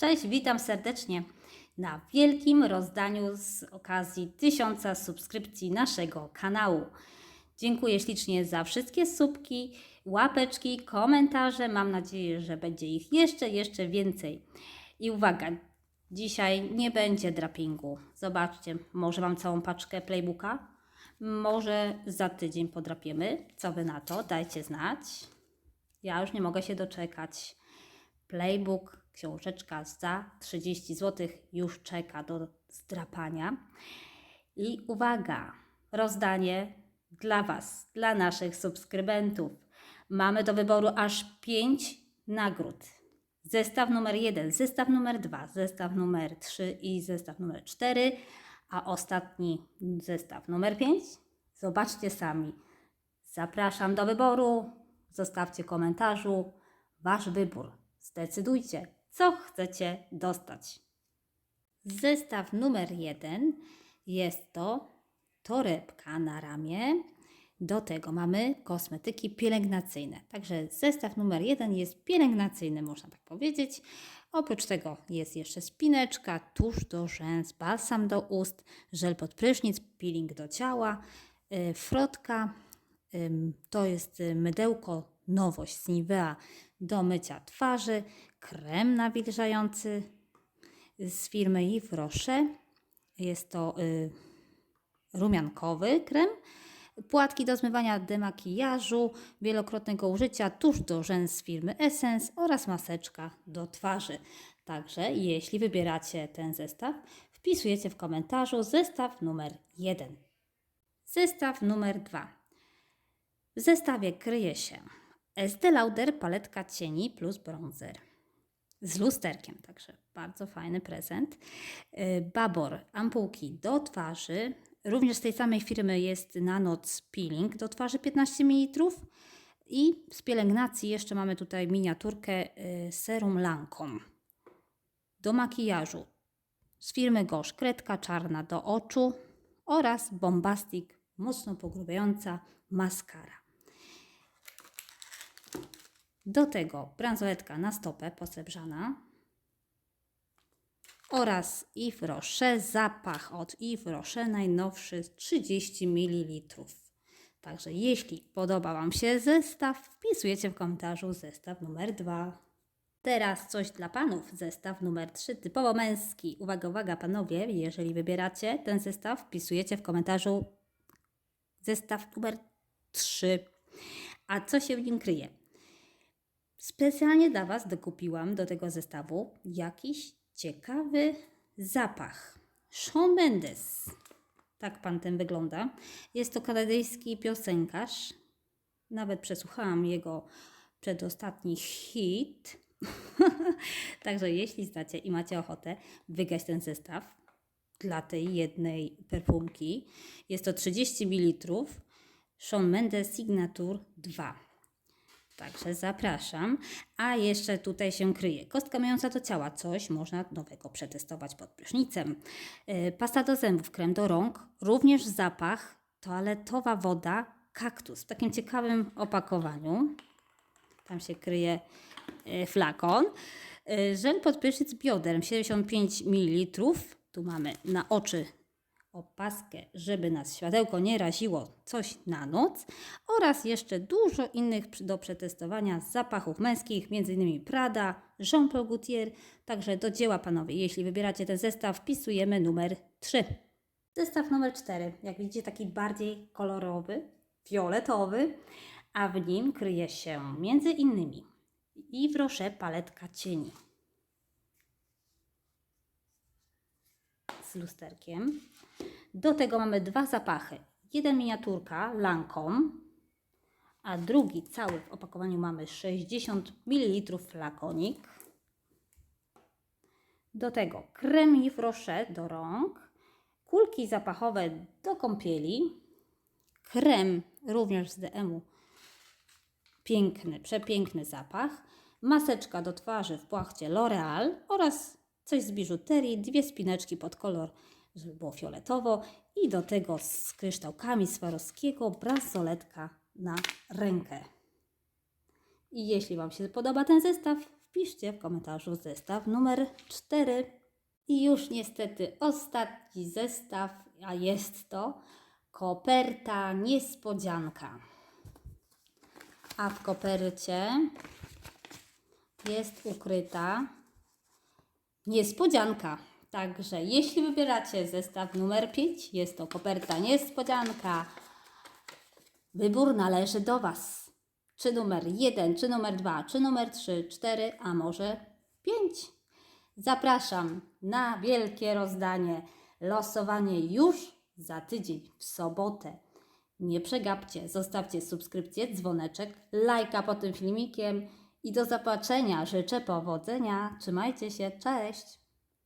Cześć, witam serdecznie na wielkim rozdaniu z okazji tysiąca subskrypcji naszego kanału. Dziękuję ślicznie za wszystkie subki, łapeczki, komentarze. Mam nadzieję, że będzie ich jeszcze, jeszcze więcej. I uwaga, dzisiaj nie będzie drapingu. Zobaczcie, może mam całą paczkę playbooka. Może za tydzień podrapiemy. Co wy na to? Dajcie znać. Ja już nie mogę się doczekać. Playbook, książeczka za 30 zł już czeka do zdrapania. I uwaga, rozdanie dla Was, dla naszych subskrybentów. Mamy do wyboru aż 5 nagród. Zestaw numer 1, zestaw numer 2, zestaw numer 3 i zestaw numer 4, a ostatni zestaw numer 5. Zobaczcie sami. Zapraszam do wyboru. Zostawcie komentarzu. Wasz wybór. Zdecydujcie, co chcecie dostać. Zestaw numer jeden jest to torebka na ramię. Do tego mamy kosmetyki pielęgnacyjne. Także zestaw numer jeden jest pielęgnacyjny, można tak powiedzieć. Oprócz tego jest jeszcze spineczka, tusz do rzęs, balsam do ust, żel pod prysznic, peeling do ciała, yy, frotka, To jest y, mydełko nowość z Nivea do mycia twarzy, krem nawilżający z firmy Yves Rocher. Jest to y, rumiankowy krem, płatki do zmywania demakijażu, wielokrotnego użycia, tusz do rzęs z firmy Essence oraz maseczka do twarzy. Także jeśli wybieracie ten zestaw, wpisujecie w komentarzu zestaw numer 1. Zestaw numer 2. W zestawie kryje się Estée Lauder paletka cieni plus bronzer z lusterkiem, także bardzo fajny prezent. Yy, Babor ampułki do twarzy. Również z tej samej firmy jest na noc peeling do twarzy 15 ml. I z pielęgnacji jeszcze mamy tutaj miniaturkę yy, serum Lancome. Do makijażu z firmy Gosh kredka czarna do oczu oraz Bombastic mocno pogrubiająca maskara. Do tego bransoletka na stopę posrebrzana oraz Yves Rocher, zapach od Yves Rocher najnowszy 30 ml. Także jeśli podoba Wam się zestaw, wpisujecie w komentarzu zestaw numer 2. Teraz coś dla panów, zestaw numer 3, typowo męski. Uwaga, uwaga panowie, jeżeli wybieracie ten zestaw, wpisujecie w komentarzu zestaw numer 3. A co się w nim kryje? Specjalnie dla Was dokupiłam do tego zestawu jakiś ciekawy zapach. Shawn Mendes. Tak pan ten wygląda. Jest to kanadyjski piosenkarz. Nawet przesłuchałam jego przedostatni hit. Także jeśli znacie i macie ochotę wygrać ten zestaw dla tej jednej perfumki, jest to 30 ml Shawn Mendes Signature 2. Także zapraszam. A jeszcze tutaj się kryje kostka mająca do ciała. Coś można nowego przetestować pod prysznicem. Yy, Pasta do zębów, krem do rąk. Również zapach, toaletowa woda, kaktus w takim ciekawym opakowaniu. Tam się kryje yy, flakon. Yy, Żel pod prysznic bioderm 75 ml. Tu mamy na oczy opaskę, żeby nas światełko nie raziło coś na noc oraz jeszcze dużo innych do przetestowania zapachów męskich, m.in. Prada, Jean-Paul Gaultier. Także do dzieła panowie, jeśli wybieracie ten zestaw, wpisujemy numer 3. Zestaw numer 4, jak widzicie taki bardziej kolorowy, fioletowy, a w nim kryje się między innymi Yves Rocher paletka cieni z lusterkiem. Do tego mamy dwa zapachy. Jeden miniaturka Lancome, a drugi cały w opakowaniu mamy 60 ml flakonik. Do tego krem Yves Rocher do rąk, kulki zapachowe do kąpieli, krem również z DM-u, piękny, przepiękny zapach, maseczka do twarzy w płachcie L'Oreal oraz coś z biżuterii, dwie spineczki pod kolor, żeby było fioletowo i do tego z kryształkami Swarowskiego bransoletka na rękę. I jeśli Wam się podoba ten zestaw, wpiszcie w komentarzu zestaw numer 4. I już niestety ostatni zestaw, a jest to koperta niespodzianka. A w kopercie jest ukryta niespodzianka. Także jeśli wybieracie zestaw numer 5, jest to koperta niespodzianka. Wybór należy do Was. Czy numer 1, czy numer 2, czy numer 3, 4, a może 5. Zapraszam na wielkie rozdanie. Losowanie już za tydzień, w sobotę. Nie przegapcie, zostawcie subskrypcję, dzwoneczek, lajka pod tym filmikiem i do zobaczenia. Życzę powodzenia. Trzymajcie się, cześć!